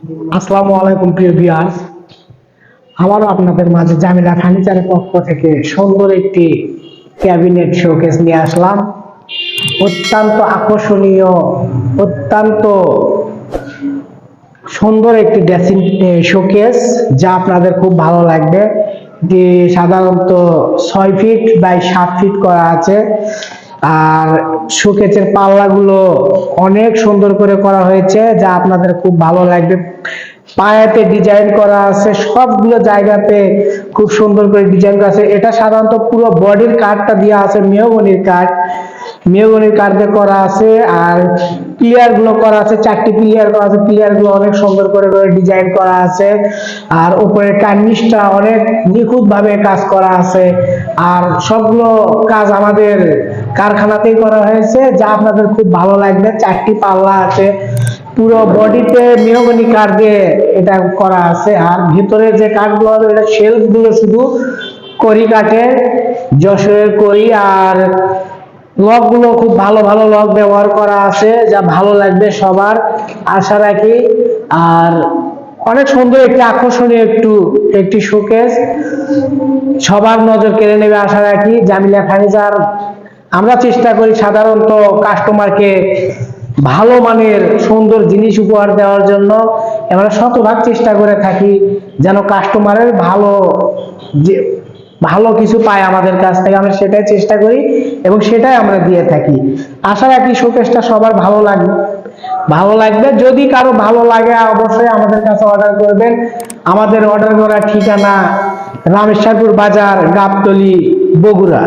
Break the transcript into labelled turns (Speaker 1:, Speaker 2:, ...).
Speaker 1: আসসালামু আলাইকুম, প্রিয় ভিউয়ার্স আবারও আপনাদের মাঝে জামিলা ফার্নিচারের পক্ষ থেকে সুন্দর একটি ক্যাবিনেট শোকেস নিয়ে আসলাম। অত্যন্ত আকর্ষণীয়, অত্যন্ত সুন্দর একটি ড্রেসিং শোকেস যা আপনাদের খুব ভালো লাগবে। যে সাধারণত ছয় ফিট বাই সাত ফিট করা আছে। আর শোকেসের পাল্লাগুলো অনেক সুন্দর করে করা হয়েছে, যা আপনাদের খুব ভালো লাগবে। পায়াতে ডিজাইন করা আছে, সবগুলো জায়গাতে খুব সুন্দর করে ডিজাইন করা আছে। এটা সাধারণত পুরো বডির কাঠটা দেওয়া আছে, মেহগনির কাঠ মেহগনির দিয়ে করা আছে, আর পিলিয়ারগুলো করা আছে, চারটি পিলিয়ার করা আছে। পিলিয়ারগুলো অনেক সুন্দর করে করে ডিজাইন করা আছে। আর উপরে কার্নিশটা অনেক নিখুঁত ভাবে কাজ করা আছে। আর সবগুলো কাজ আমাদের কারখানাতেই করা হয়েছে, যা আপনাদের খুব ভালো লাগবে। চারটি পাল্লা আছে। পুরো বডিতে মেহগনি কাঠ দিয়ে এটা করা আছে। আর ভিতরে যে কাঠগুলো হবে এটা গুলো শুধু করি কাঠের যশোরের করি আর লকগুলো খুব ভালো ভালো লক ব্যবহার করা আছে, যা ভালো লাগবে সবার। আশা রাখি। আর অনেক সুন্দর একটি আকর্ষণীয় একটু, একটি শোকেস সবার নজর কেড়ে নেবে, আশা রাখি। জামিলা ফার্নিচার আমরা চেষ্টা করি সাধারণত কাস্টমারকে ভালো মানের সুন্দর জিনিস উপহার দেওয়ার জন্য। আমরা শতভাগ চেষ্টা করে থাকি যেন কাস্টমারের ভালো যে, ভালো কিছু পায় আমাদের কাছ থেকে। আমরা সেটাই চেষ্টা করি এবং সেটাই আমরা দিয়ে থাকি। আশা রাখি শোকেসটা সবার ভালো লাগবে ভালো লাগবে। যদি কারও ভালো লাগে, অবশ্যই আমাদের কাছে অর্ডার করবেন। আমাদের অর্ডার করার ঠিকানা রামেশ্বরপুর বাজার, গাবতলি, বগুড়া।